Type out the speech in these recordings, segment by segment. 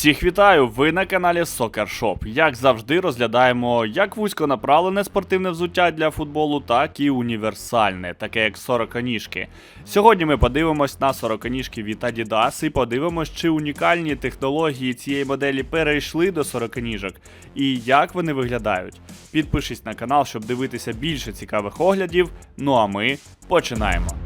Всіх вітаю! Ви на каналі Soccer Shop. Як завжди, розглядаємо як вузьконаправлене спортивне взуття для футболу, так і універсальне, таке як сороконіжки. Сьогодні ми подивимось на сороконіжки від Adidas і подивимось, чи унікальні технології цієї моделі перейшли до сороконіжок і як вони виглядають. Підпишись на канал, щоб дивитися більше цікавих оглядів. Ну а ми починаємо.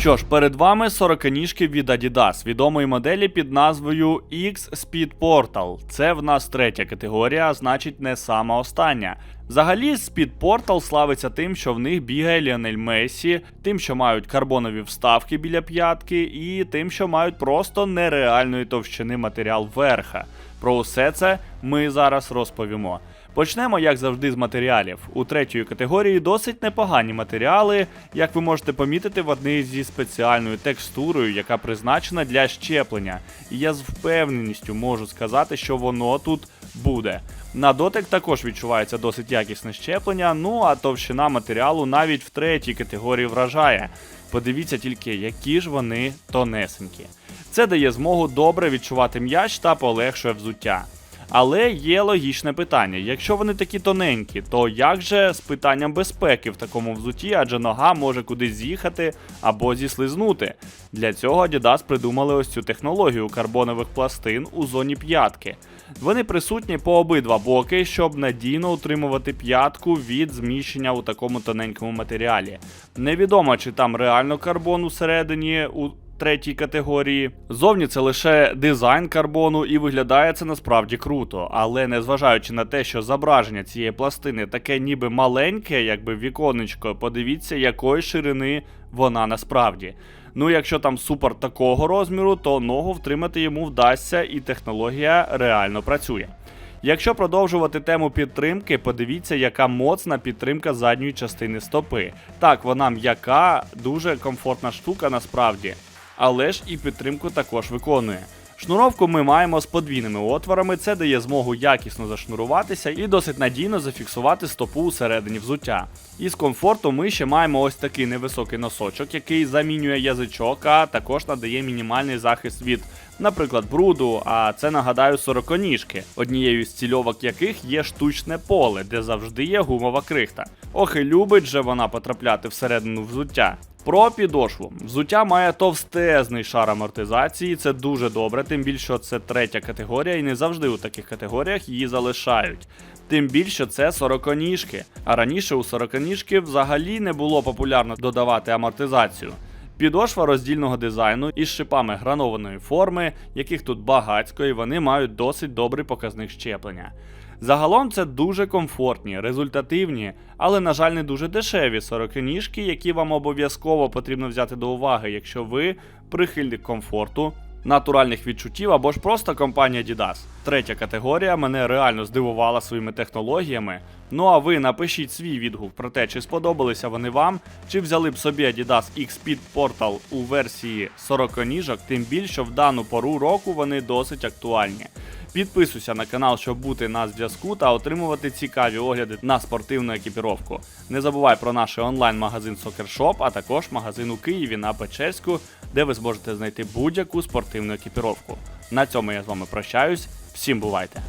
Що ж, перед вами сороканіжки від Adidas, відомої моделі під назвою X Speed Portal. Це в нас третя категорія, а значить не сама остання. Взагалі, Speed Portal славиться тим, що в них бігає Ліонель Месі, тим, що мають карбонові вставки біля п'ятки, і тим, що мають просто нереальної товщини матеріал верха. Про усе це ми зараз розповімо. Почнемо, як завжди, з матеріалів. У третьої категорії досить непогані матеріали, як ви можете помітити, вони зі спеціальною текстурою, яка призначена для щеплення. І я з впевненістю можу сказати, що воно тут буде. На дотик також відчувається досить якісне щеплення, ну а товщина матеріалу навіть в третій категорії вражає. Подивіться тільки, які ж вони тонесенькі. Це дає змогу добре відчувати м'яч та полегшує взуття. Але є логічне питання: якщо вони такі тоненькі, то як же з питанням безпеки в такому взуті, адже нога може кудись з'їхати або зіслизнути? Для цього Adidas придумали ось цю технологію карбонових пластин у зоні п'ятки. Вони присутні по обидва боки, щоб надійно утримувати п'ятку від зміщення у такому тоненькому матеріалі. Невідомо, чи там реально карбон усередині третій категорії. Зовні це лише дизайн карбону, і виглядає це насправді круто. Але незважаючи на те, що зображення цієї пластини таке ніби маленьке, якби віконечко, подивіться, якої ширини вона насправді. Ну, якщо там супер такого розміру, то ногу втримати йому вдасться, і технологія реально працює. Якщо продовжувати тему підтримки, подивіться, яка моцна підтримка задньої частини стопи. Так, вона м'яка, дуже комфортна штука насправді але ж і підтримку також виконує. Шнуровку ми маємо з подвійними отворами, це дає змогу якісно зашнуруватися і досить надійно зафіксувати стопу усередині взуття. Із комфорту ми ще маємо ось такий невисокий носочок, який замінює язичок, а також надає мінімальний захист від, наприклад, бруду, а це нагадаю сороконіжки, однією з цільовок яких є штучне поле, де завжди є гумова крихта. Ох і любить же вона потрапляти всередину взуття. Про підошву. Взуття має товстезний шар амортизації, це дуже добре, тим більше це третя категорія, і не завжди у таких категоріях її залишають. Тим більше це сороконіжки. А раніше у сороконіжки взагалі не було популярно додавати амортизацію. Підошва роздільного дизайну із шипами гранованої форми, яких тут багацько, і вони мають досить добрий показник щеплення. Загалом це дуже комфортні, результативні, але, на жаль, не дуже дешеві сорокиніжки, які вам обов'язково потрібно взяти до уваги, якщо ви прихильник комфорту, натуральних відчуттів або ж просто компанія Adidas. Третя категорія мене реально здивувала своїми технологіями. Ну а ви напишіть свій відгук про те, чи сподобалися вони вам, чи взяли б собі Adidas X-Speed Portal у версії 40 ніжок, тим більше в дану пору року вони досить актуальні. Підписуйся на канал, щоб бути на зв'язку та отримувати цікаві огляди на спортивну екіпіровку. Не забувай про наш онлайн-магазин Сокершоп, а також магазин у Києві на Печерську, де ви зможете знайти будь-яку спортивну екіпіровку. На цьому я з вами прощаюсь. Всім бувайте!